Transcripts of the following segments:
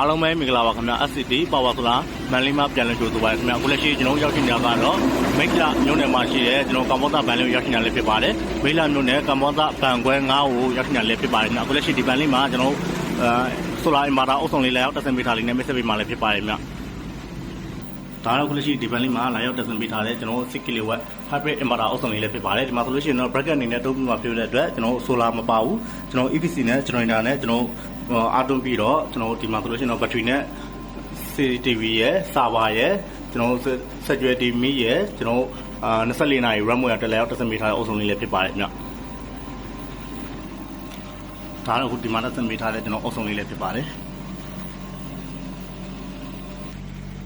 အားလုံးပဲမင်္ဂလာပါခင်ဗျာ SCT Power Solar မန်လေးမှာပြန်လည်ကြိုဆိုပါရခင်ဗျာအခုလက်ရှိကျွန်တော်ရောက်ရှိနေတာကတော့မိတ်လာမြို့နယ်မှာရှိတဲ့ကျွန်တော်ကမ္ဘောဇဘန်လေးကိုရောက်ရှိနေတာလည်းဖြစ်ပါတယ်မိတ်လာမြို့နယ်ကမ္ဘောဇဘန်ခွဲ9ကိုရောက်ရှိနေတာလည်းဖြစ်ပါတယ်ခင်ဗျာအခုလက်ရှိဒီဘန်လေးမှာကျွန်တော်အဲဆိုလာအင်မာတာအုပ်ဆောင်လေးလည်းရောက်တက်ဆင်ပေးထားလေးနဲ့မိတ်ဆက်ပေးမှလည်းဖြစ်ပါတယ်ခင်ဗျာဒါတော့ခုလက်ရှိဒီဘန်လေးမှာလာရောက်တက်ဆင်ပေးထားတဲ့ကျွန်တော်6 kW hybrid inverter အုပ်ဆောင်လေးလည်းဖြစ်ပါတယ်ဒီမှာဆိုလို့ရှိရင်တော့ bracket အနေနဲ့တုံးပြီးမှဖြစ်တဲ့အတွက်ကျွန်တော် solar မပါဘူးကျွန်တော် EPC နဲ့ generator နဲ့ကျွန်တော် အားသွင်းပြီးတော့ကျွန်တော်ဒီမှာဆိုလို့ရှိရင်တော့ battery နဲ့ CCTV ရယ် server ရယ်ကျွန်တော်ဆက်ကြွယ် TV ရယ်ကျွန်တော်အာ24နာရီ RAM ဝယ်တက်လဲအောင်တက်ဆင်ပေးထားတဲ့အုပ်စုံလေးလည်းဖြစ်ပါတယ်ခင်ဗျဒါတော့အခုဒီမှာတက်ဆင်ပေးထားတဲ့ကျွန်တော်အုပ်စုံလေးလည်းဖြစ်ပါတယ်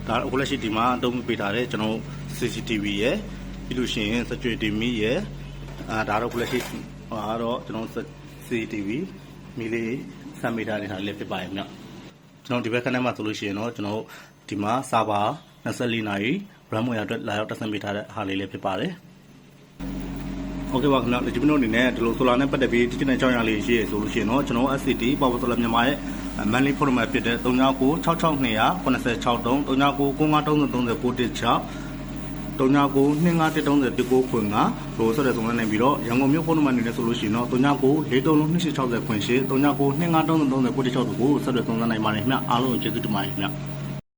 ဒါတော့အခုလက်ရှိဒီမှာအသုံးပေးထားတဲ့ကျွန်တော် CCTV ရယ်ပြီးလို့ရှိရင်ဆက်ကြွယ် TV ရယ်အာဒါတော့အခုလက်ရှိဟာတော့ကျွန်တော် CCTV မီလေးဆမ်းပေးထားတဲ့ဟာလေးဖြစ်ပါတယ်ခင်ဗျကျွန်တော်ဒီဘက်ခဏမှာဆိုလို့ရှိရင်တော့ကျွန်တော်ဒီမှာစာပါ24နာရီ RAM ဝယ်အတွက်လာရောက်တက်ဆင်ပေးထားတဲ့ဟာလေးလေးဖြစ်ပါတယ်။ Okay ပါခင်ဗျာဒီမနိုအနေနဲ့ဒီလို solar နဲ့ပတ်သက်ပြီးတိကျတဲ့အကြောင်းအရာလေးရှိရဆိုလို့ရှိရင်တော့ကျွန်တော် SCT Power Solar မြန်မာရဲ့ monthly program ဖြစ်တဲ့39966980 8663 3999533096 39925330ခွင်ကဟိုဆက်တဲ့ဆုံးနေပြီးတော့ရန်ကုန်မြို့ဖုန်းနံပါတ်နေနဲ့ဆိုလို့ရှိရင်တော့39432660ခွင်ရှိ3992533096တို့ကိုဆက်တဲ့ဆုံးနိုင်ပါတယ်ခင်ဗျအားလုံးကျေးဇူးတင်ပါတယ်ခင်ဗျ